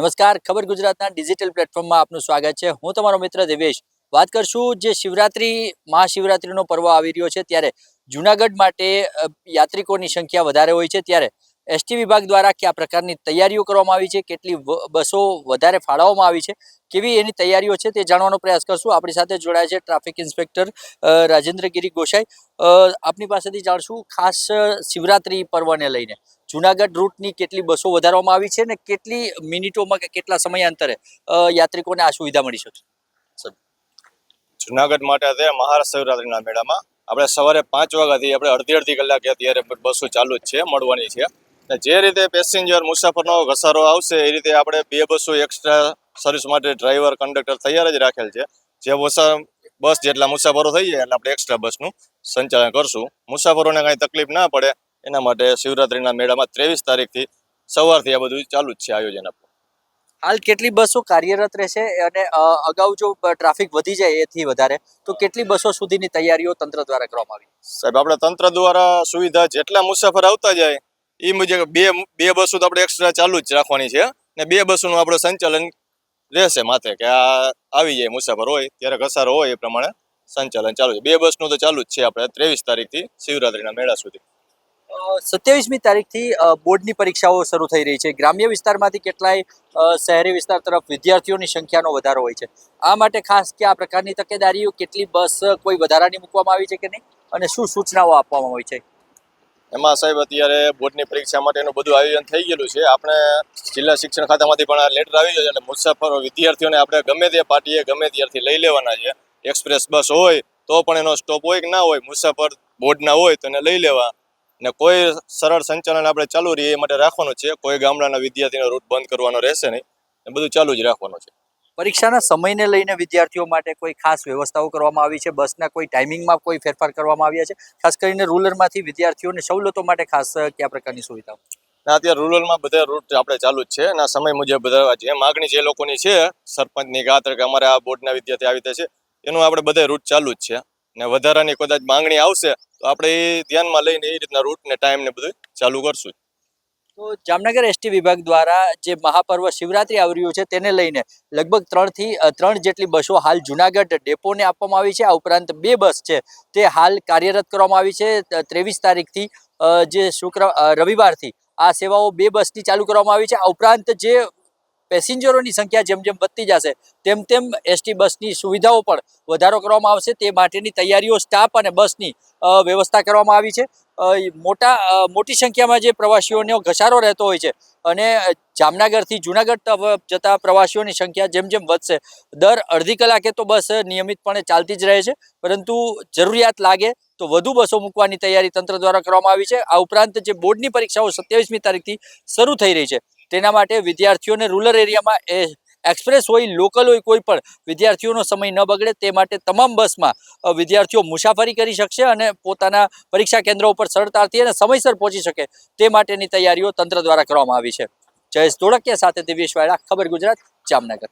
નમસ્કાર, ખબર ગુજરાતના ડિજિટલ પ્લેટફોર્મમાં આપનું સ્વાગત છે. હું તમારો મિત્ર દેવેશ. વાત કરશું જે શિવરાત્રી, મહાશિવરાત્રીનો પર્વ આવી રહ્યો છે, ત્યારે જુનાગઢ માટે યાત્રિકોની સંખ્યા વધારે હોય છે, ત્યારે એસટી વિભાગ દ્વારા કયા પ્રકારની તૈયારીઓ કરવામાં આવી છે? કેટલી બસો વધારે ફાળવવામાં આવી છે? કેવી એની તૈયારીઓ છે તે જાણવાનો પ્રયાસ કરશું. આપણી સાથે જોડાયા છે ટ્રાફિક ઇન્સ્પેક્ટર રાજેન્દ્ર ગિરી ગોસાઈ. આપની પાસેથી જાણશું ખાસ શિવરાત્રી પર્વને લઈને. જુનાગઢ રૂટની કેટલી બસો વધારવામાં આવી છે ને કેટલી મિનિટોમાં કે કેટલા સમયાંતરે યાત્રિકોને આ સુવિધા મળી શકશે જુનાગઢ માટે તે મહાશિવરાત્રીના મેળામાં. આપણે સવારે પાંચ વાગ્યાથી આપણે અડધી અડધી કલાકે અત્યારે બસો ચાલુ જ છે, મળવાની છે. જે રીતે પેસેન્જર મુસાફરનો ઘસારો આવશે એ રીતે આપણે બે બસો એક્સ્ટ્રા સર્વિસ માટે ડ્રાઈવર કંડક્ટર તૈયાર જ રાખેલ છે. જે બસ જેટલા મુસાફરો થઈ જાય એટલે આપણે એક્સ્ટ્રા બસનું સંચાલન કરશું. મુસાફરોને કાંઈ તકલીફ ના પડે એના માટે શિવરાત્રીના મેળામાં ત્રેવીસ તારીખથી સવારથી આ બધું ચાલુ જ છે આયોજન આપણું. હાલ કેટલી બસો કાર્યરત રહેશે અને અગાઉ જો ટ્રાફિક વધી જાય એથી વધારે તો કેટલી બસો સુધીની તૈયારીઓ તંત્ર દ્વારા કરવામાં આવી? સાહેબ આપણે તંત્ર દ્વારા સુવિધા જેટલા મુસાફર આવતા જાય એ મુજબ બે બે બસો તો આપણે એક્સ્ટ્રા ચાલુ જ રાખવાની છે. ને બે બસોનું આપણે સંચાલન રહેશે માથે કે આ આવી જાય, મુસાફર હોય, ત્યારે ઘસારો હોય એ પ્રમાણે સંચાલન ચાલુ છે. બે બસનું તો ચાલુ જ છે આપણે ત્રેવીસ તારીખથી શિવરાત્રિના મેળા સુધી. સત્યાવીસમી તારીખથી બોર્ડની પરીક્ષાઓ શરૂ થઈ રહી છે. ગ્રામ્ય વિસ્તારમાંથી કેટલાય શહેરી વિસ્તાર તરફ વિદ્યાર્થીઓની સંખ્યાનો વધારો હોય છે. આ માટે ખાસ કે આ પ્રકારની તકેદારીઓ કેટલી બસ કોઈ વધારાની મૂકવામાં આવી છે કે નહીં? અને શું સૂચનાઓ આપવામાં આવી છે? એમાં સાહેબ અત્યારે બોર્ડની પરીક્ષા માટેનું બધું આયોજન થઈ ગયેલું છે. આપણે જિલ્લા શિક્ષણ ખાતામાંથી પણ આ લેટર આવી ગયો છે એટલે મુસાફરો, વિદ્યાર્થીઓને આપણે ગમે તે પાર્ટીએ ગમે ત્યારથી લઈ લેવાના છે. એક્સપ્રેસ બસ હોય તો પણ એનો સ્ટોપ હોય કે ના હોય, મુસાફર બોર્ડના હોય તો એને લઈ લેવા. ને કોઈ સરળ સંચાલન આપણે ચાલુ રહીએ એ માટે રાખવાનું છે. કોઈ ગામડાના વિદ્યાર્થીનો રૂટ બંધ કરવાનો રહેશે નહીં. એ બધું ચાલુ જ રાખવાનું છે. પરીક્ષાના સમયને લઈને વિદ્યાર્થીઓ માટે કોઈ ખાસ વ્યવસ્થાઓ કરવામાં આવી છે? બસના કોઈ ટાઈમિંગમાં કોઈ ફેરફાર કરવામાં આવ્યા છે? ખાસ કરીને રૂરલમાંથી વિદ્યાર્થીઓને સવલતો માટે ખાસ કયા પ્રકારની સુવિધાઓ? અત્યારે રૂરલમાં બધા રૂટ આપણે ચાલુ જ છે અને સમય મુજબ બધા જે માગણી જે લોકોની છે, સરપંચની ગાત્ર કે અમારે આ બોર્ડના વિદ્યાર્થી આવી છે, એનું આપણે બધા રૂટ ચાલુ જ છે. ને વધારાની કદાચ માંગણી આવશે, તો આપણે એ ધ્યાનમાં લઈને એ રીતના રૂટ ને ટાઈમ ને બધું ચાલુ કરશું. તો જામનગર એસટી વિભાગ દ્વારા જે મહાપર્વ શિવરાત્રી આવી રહ્યું છે, તેને લઈને લગભગ ત્રણથી ત્રણ જેટલી બસો હાલ જુનાગઢ ડેપોને આપવામાં આવી છે. આ ઉપરાંત બે બસ છે, તે હાલ કાર્યરત કરવામાં આવી છે. ત્રેવીસ તારીખથી જે શુક્ર રવિવારથી આ સેવાઓ બે બસની ચાલુ કરવામાં આવી છે. આ ઉપરાંત જે પેસેન્જરોની સંખ્યા જેમ જેમ વધતી જશે, તેમ તેમ એસટી બસની સુવિધાઓ પણ વધારો કરવામાં આવશે. તે માટેની તૈયારીઓ સ્ટાફ અને બસની વ્યવસ્થા કરવામાં આવી છે. મોટા મોટી સંખ્યામાં જે પ્રવાસીઓનો ઘસારો રહેતો હોય છે અને જામનગરથી જુનાગઢ જતા પ્રવાસીઓની સંખ્યા જેમ જેમ વધશે. દર અડધી કલાકે તો બસ નિયમિતપણે ચાલતી જ રહે છે. પરંતુ જરૂરિયાત લાગે તો વધુ બસો મૂકવાની તૈયારી તંત્ર દ્વારા કરવામાં આવી છે. આ ઉપરાંત જે બોર્ડની પરીક્ષાઓ સત્યાવીસમી તારીખથી શરૂ થઈ રહી છે. તેના માટે વિદ્યાર્થીઓને રૂરલ એરિયામાં એ એક્સપ્રેસ હોય લોકલ હોય, કોઈ પણ વિદ્યાર્થીઓનો સમય ન બગડે તે માટે તમામ બસમાં વિદ્યાર્થીઓ મુસાફરી કરી શકશે અને પોતાના પરીક્ષા કેન્દ્રો ઉપર સરળતાથી અને સમયસર પહોંચી શકે તે માટેની તૈયારીઓ તંત્ર દ્વારા કરવામાં આવી છે. જયેશ ધોળકિયા સાથે દિવ્યેશ વાયડા, ખબર ગુજરાત, જામનગર.